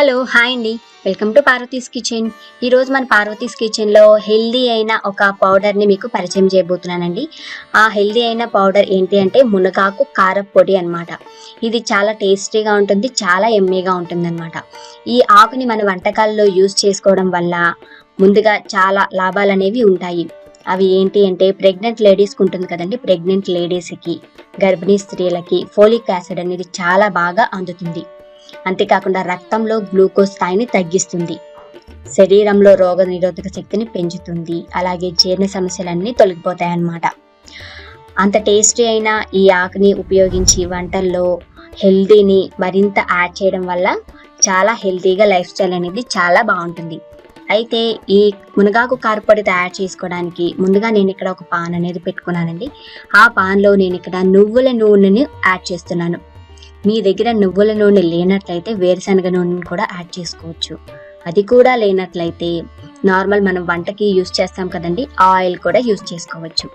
Hello hi అండి. Welcome to Parvati's kitchen. ఈరోజు మన పార్వతీస్ కిచెన్లో హెల్దీ అయిన ఒక పౌడర్ని మీకు పరిచయం చేయబోతున్నానండి. ఆ హెల్దీ అయిన పౌడర్ ఏంటి అంటే మునగాకు కారపొడి అన్నమాట. ఇది చాలా టేస్టీగా ఉంటుంది చాలా ఎమ్మీగా ఉంటుంది అనమాట ఈ ఆకుని మన వంటకాల్లో యూజ్ చేసుకోవడం వల్ల ముందుగా చాలా లాభాలు అనేవి ఉంటాయి. అవి ఏంటి అంటే ప్రెగ్నెంట్ లేడీస్కి ఉంటుంది కదండి. ప్రెగ్నెంట్ లేడీస్కి గర్భిణీ స్త్రీలకి ఫోలిక్ యాసిడ్ అనేది చాలా బాగా అందుతుంది. అంతేకాకుండా రక్తంలో గ్లూకోజ్ స్థాయిని తగ్గిస్తుంది. శరీరంలో రోగ నిరోధక శక్తిని పెంచుతుంది. అలాగే జీర్ణ సమస్యలన్నీ తొలగిపోతాయి అన్నమాట అంత టేస్టీ అయిన ఈ ఆకుని ఉపయోగించి వంటల్లో హెల్దీని మరింత యాడ్ చేయడం వల్ల చాలా హెల్తీగా లైఫ్ స్టైల్ అనేది చాలా బాగుంటుంది. అయితే ఈ మునగాకు కారపొడి తయారు చేసుకోవడానికి ముందుగా నేను ఇక్కడ ఒక పాన్ అనేది పెట్టుకున్నానండి. ఆ పాన్లో నేను ఇక్కడ నువ్వుల నూనెని యాడ్ చేస్తున్నాను. మీ దగ్గర నువ్వుల నూనె లేనట్లయితే వేరుశనగ నూనెని కూడా యాడ్ చేసుకోవచ్చు. అది కూడా లేనట్లయితే నార్మల్ మనం వంటకి యూస్ చేస్తాం కదండి ఆయిల్ కూడా యూస్ చేసుకోవచ్చు.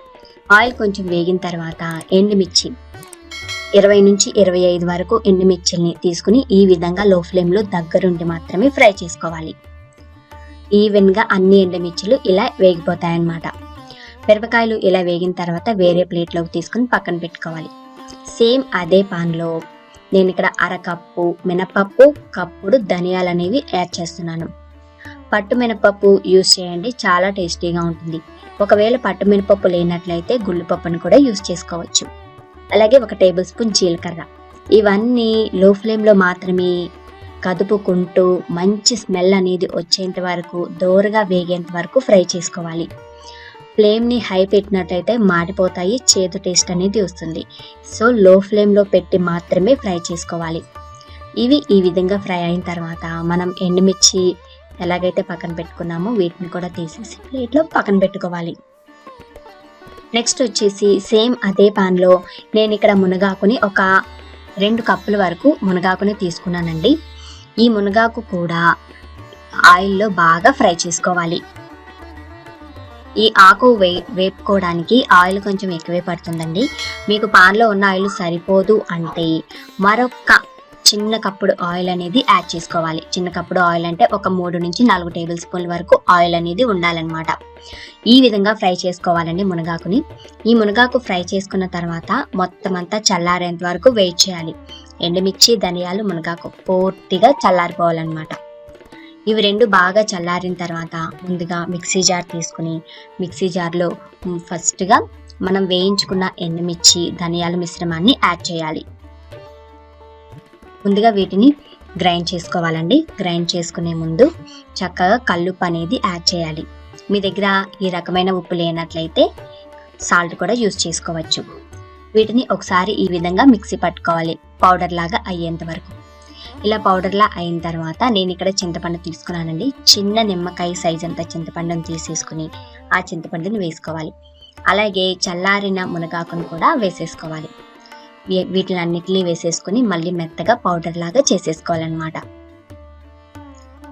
ఆయిల్ కొంచెం వేగిన తర్వాత ఎండుమిర్చి ఇరవై నుంచి ఇరవై ఐదు వరకు ఎండుమిర్చిల్ని తీసుకుని ఈ విధంగా లో ఫ్లేమ్లో దగ్గరుండి మాత్రమే ఫ్రై చేసుకోవాలి. ఈవెన్గా అన్ని ఎండుమిర్చిలు ఇలా వేగిపోతాయన్నమాట. మిరపకాయలు ఇలా వేగిన తర్వాత వేరే ప్లేట్లోకి తీసుకుని పక్కన పెట్టుకోవాలి. సేమ్ అదే పాన్లో నేను ఇక్కడ అరకప్పు మినపప్పు కప్పుడు ధనియాలు అనేవి యాడ్ చేస్తున్నాను. పట్టు మినపప్పు యూస్ చేయండి చాలా టేస్టీగా ఉంటుంది. ఒకవేళ పట్టు మినపప్పు లేనట్లయితే గుళ్ళుపప్పును కూడా యూస్ చేసుకోవచ్చు. అలాగే ఒక టేబుల్ స్పూన్ జీలకర్ర. ఇవన్నీ లో ఫ్లేమ్లో మాత్రమే కదుపుకుంటూ మంచి స్మెల్ అనేది వచ్చేంత వరకు దోరగా వేగేంత వరకు ఫ్రై చేసుకోవాలి. ఫ్లేమ్ని హై పెట్టినట్టయితే మాడిపోతాయి చేదు టేస్ట్ అనేది వస్తుంది. సో లో ఫ్లేమ్లో పెట్టి మాత్రమే ఫ్రై చేసుకోవాలి. ఇవి ఈ విధంగా ఫ్రై అయిన తర్వాత మనం ఎండుమిర్చి ఎలాగైతే పక్కన పెట్టుకున్నామో వీటిని కూడా తీసేసి ప్లేట్లో పక్కన పెట్టుకోవాలి. నెక్స్ట్ వచ్చేసి సేమ్ అదే పాన్లో నేను ఇక్కడ మునగాకుని ఒక రెండు కప్పుల వరకు మునగాకుని తీసుకున్నానండి. ఈ మునగాకు కూడా ఆయిల్లో బాగా ఫ్రై చేసుకోవాలి. ఈ ఆకు వే వేపుకోవడానికి ఆయిల్ కొంచెం ఎక్కువే పడుతుందండి. మీకు పాన్లో ఉన్న ఆయిల్ సరిపోదు అంటే మరొక చిన్న కప్పుడు ఆయిల్ అనేది యాడ్ చేసుకోవాలి. చిన్న కప్పుడు ఆయిల్ అంటే ఒక మూడు నుంచి నాలుగు టేబుల్ స్పూన్ల వరకు ఆయిల్ అనేది ఉండాలన్నమాట. ఈ విధంగా ఫ్రై చేసుకోవాలండి మునగాకుని. ఈ మునగాకు ఫ్రై చేసుకున్న తర్వాత మొత్తం అంతా చల్లారేంత వరకు వెయిట్ చేయాలి. ఎండుమిర్చి ధనియాలు మునగాకు పూర్తిగా చల్లారిపోవాలన్నమాట. ఇవి రెండు బాగా చల్లారిన తర్వాత ముందుగా మిక్సీ జార్ తీసుకుని మిక్సీ జార్లో ఫస్ట్గా మనం వేయించుకున్న ఎండుమిర్చి ధనియాల మిశ్రమాన్ని యాడ్ చేయాలి. ముందుగా వీటిని గ్రైండ్ చేసుకోవాలండి. గ్రైండ్ చేసుకునే ముందు చక్కగా కల్లుప్పు అనేది యాడ్ చేయాలి. మీ దగ్గర ఈ రకమైన ఉప్పు లేనట్లయితే సాల్ట్ కూడా యూస్ చేసుకోవచ్చు. వీటిని ఒకసారి ఈ విధంగా మిక్సీ పట్టుకోవాలి. పౌడర్ లాగా అయ్యేంత వరకు. ఇలా పౌడర్లా అయిన తర్వాత నేను ఇక్కడ చింతపండు తీసుకున్నానండి. చిన్న నిమ్మకాయ సైజ్ అంత చింతపండుని తీసేసుకుని ఆ చింతపండుని వేసుకోవాలి. అలాగే చల్లారిన మునగాకును కూడా వేసేసుకోవాలి. వీటిని అన్నిటినీ వేసేసుకుని మళ్ళీ మెత్తగా పౌడర్ లాగా చేసేసుకోవాలన్నమాట.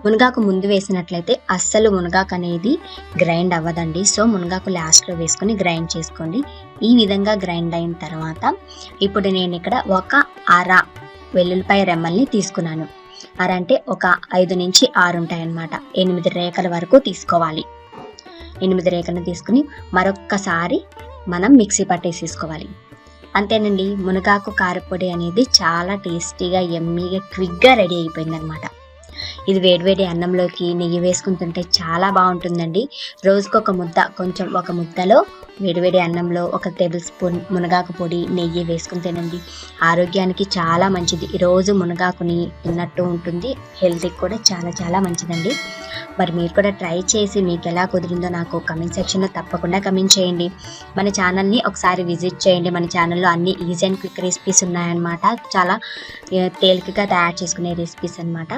మునగాకు ముందు వేసినట్లయితే అస్సలు మునగాకు అనేది గ్రైండ్ అవ్వదండి. సో మునగాకు లాస్ట్లో వేసుకొని గ్రైండ్ చేసుకోండి. ఈ విధంగా గ్రైండ్ అయిన తర్వాత ఇప్పుడు నేను ఇక్కడ ఒక అర వెల్లుల్లిపాయ రెమ్మల్ని తీసుకున్నాను. అరంటే ఒక ఐదు నుంచి ఆరు ఉంటాయన్నమాట. ఎనిమిది రేఖల వరకు తీసుకోవాలి. ఎనిమిది రేఖలను తీసుకుని మరొక్కసారి మనం మిక్సీ పట్టేసేసుకోవాలి అంతేనండి మునగాకు కారపొడి అనేది చాలా టేస్టీగా ఎమ్మీగా క్విక్గా రెడీ అయిపోయింది అనమాట ఇది వేడివేడి అన్నంలోకి నెయ్యి వేసుకుని తింటే చాలా బాగుంటుందండి. రోజుకు ఒక ముద్ద కొంచెం ఒక ముద్దలో వేడివేడి అన్నంలో ఒక టేబుల్ స్పూన్ మునగాకు పొడి నెయ్యి వేసుకుని తినండి. ఆరోగ్యానికి చాలా మంచిది. రోజు మునగాకుని తిన్నట్టు ఉంటుంది. హెల్త్కి కూడా చాలా చాలా మంచిదండి. మరి మీరు కూడా ట్రై చేసి మీకు ఎలా కుదిరిందో నాకు కమెంట్ సెక్షన్లో తప్పకుండా కమెంట్ చేయండి. మన ఛానల్ని ఒకసారి విజిట్ చేయండి. మన ఛానల్లో అన్ని ఈజీ అండ్ క్విక్ రెసిపీస్ ఉన్నాయన్నమాట. చాలా తేలికగా తయారు చేసుకునే రెసిపీస్ అనమాట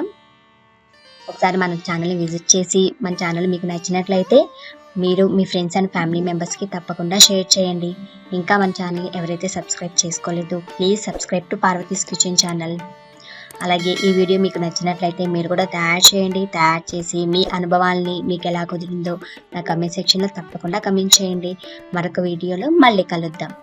ఒకసారి మన ఛానల్ని విజిట్ చేసి మన ఛానల్ మీకు నచ్చినట్లయితే మీరు మీ ఫ్రెండ్స్ అండ్ ఫ్యామిలీ మెంబర్స్కి తప్పకుండా షేర్ చేయండి. ఇంకా మన ఛానల్ ఎవరైతే సబ్స్క్రైబ్ చేసుకోలేదు please subscribe to Parvati's kitchen channel అలాగే ఈ వీడియో మీకు నచ్చినట్లయితే మీరు కూడా తయారు చేయండి. తయారు చేసి మీ అనుభవాల్ని మీకు ఎలా కుదిరిందో నా కమెంట్ సెక్షన్లో తప్పకుండా కమెంట్ చేయండి. మరొక వీడియోలో మళ్ళీ కలుద్దాం.